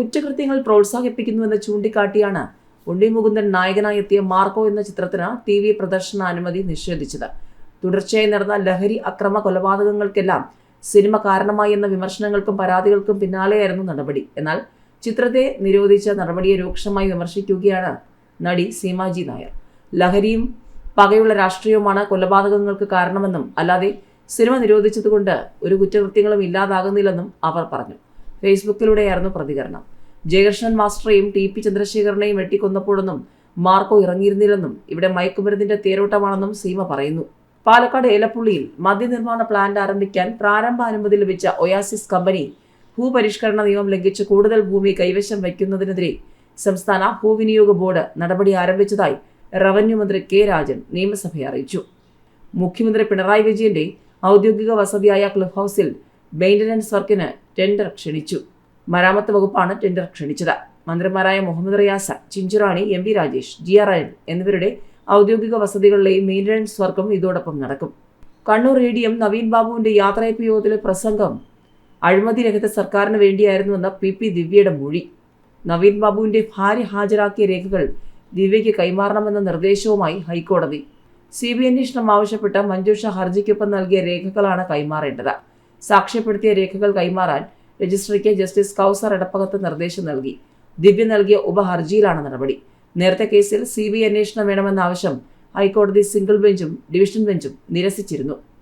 കുറ്റകൃത്യങ്ങൾ പ്രോത്സാഹിപ്പിക്കുന്നുവെന്ന് ചൂണ്ടിക്കാട്ടിയാണ് ഉണ്ണി മുകുന്ദൻ നായകനായി എത്തിയ മാർക്കോ എന്ന ചിത്രത്തിന് ടി വി പ്രദർശന അനുമതി നിഷേധിച്ചത്. തുടർച്ചയായി നടന്ന ലഹരി അക്രമ കൊലപാതകങ്ങൾക്കെല്ലാം സിനിമ കാരണമായി എന്ന വിമർശനങ്ങൾക്കും പരാതികൾക്കും പിന്നാലെയായിരുന്നു നടപടി. എന്നാൽ ചിത്രത്തെ നിരോധിച്ച നടപടിയെ രൂക്ഷമായി വിമർശിക്കുകയാണ് നടി സീമാജി നായർ. ലഹരിയും പകയുള്ള രാഷ്ട്രീയവുമാണ് കൊലപാതകങ്ങൾക്ക് കാരണമെന്നും അല്ലാതെ സിനിമ നിരോധിച്ചതുകൊണ്ട് ഒരു കുറ്റകൃത്യങ്ങളും ഇല്ലാതാകുന്നില്ലെന്നും അവർ പറഞ്ഞു. ഫേസ്ബുക്കിലൂടെയായിരുന്നു പ്രതികരണം. ജയകൃഷ്ണൻ മാസ്റ്ററെയും ടി പി ചന്ദ്രശേഖരനെയും വെട്ടിക്കൊന്നപ്പോഴൊന്നും മാർക്കോ ഇറങ്ങിയിരുന്നില്ലെന്നും ഇവിടെ മയക്കുമരുന്നിന്റെ തേരോട്ടമാണെന്നും സീമ പറയുന്നു. പാലക്കാട് ഏലപ്പുള്ളിയിൽ മദ്യനിർമ്മാണ പ്ലാന്റ് ആരംഭിക്കാൻ പ്രാരംഭ അനുമതി ലഭിച്ച ഒയാസിസ് കമ്പനി ഭൂപരിഷ്കരണ നിയമം ലംഘിച്ച് കൂടുതൽ ഭൂമി കൈവശം വയ്ക്കുന്നതിനെതിരെ സംസ്ഥാന ഭൂവിനിയോഗ ബോർഡ് നടപടി ആരംഭിച്ചതായി റവന്യൂ മന്ത്രി കെ രാജൻ നിയമസഭയെ അറിയിച്ചു. മുഖ്യമന്ത്രി പിണറായി വിജയന്റെ ഔദ്യോഗിക വസതിയായ ക്ലബ് ഹൗസിൽ മെയിന്റനൻസ് വർക്കിന് ടെൻഡർ ക്ഷണിച്ചു. മരാമത്ത് വകുപ്പാണ് ടെൻഡർ ക്ഷണിച്ചത്. മന്ത്രിമാരായ Muhammad Riyas Chinchurani M V Rajesh G R അയൻ എന്നിവരുടെ ഔദ്യോഗിക വസതികളിലെയും മെയിന്റനൻസ് വർക്കും ഇതോടൊപ്പം നടക്കും. Kannur A D M Naveen ബാബുവിന്റെ യാത്രയപ്പ് യോഗത്തിലെ പ്രസംഗം അഴിമതി രഹിത സർക്കാരിന് വേണ്ടിയായിരുന്നുവെന്ന പി പി ദിവ്യയുടെ മൊഴി. നവീൻ ബാബുവിന്റെ ഭാര്യ ഹാജരാക്കിയ രേഖകൾ ദിവ്യയ്ക്ക് കൈമാറണമെന്ന നിർദ്ദേശവുമായി ഹൈക്കോടതി. സി ബി അന്വേഷണം ആവശ്യപ്പെട്ട മഞ്ജുഷ ഹർജിക്കൊപ്പം നൽകിയ രേഖകളാണ് കൈമാറേണ്ടത്. സാക്ഷ്യപ്പെടുത്തിയ രേഖകൾ കൈമാറാൻ രജിസ്ട്രിക്ക് ജസ്റ്റിസ് കൗസർ എടപ്പകത്ത് നിർദ്ദേശം നൽകി. ദിവ്യ നൽകിയ ഉപഹർജിയിലാണ് നടപടി. നേരത്തെ കേസിൽ സി ബി അന്വേഷണം വേണമെന്ന ആവശ്യം ഹൈക്കോടതി സിംഗിൾ ബെഞ്ചും ഡിവിഷൻ ബെഞ്ചും നിരസിച്ചിരുന്നു.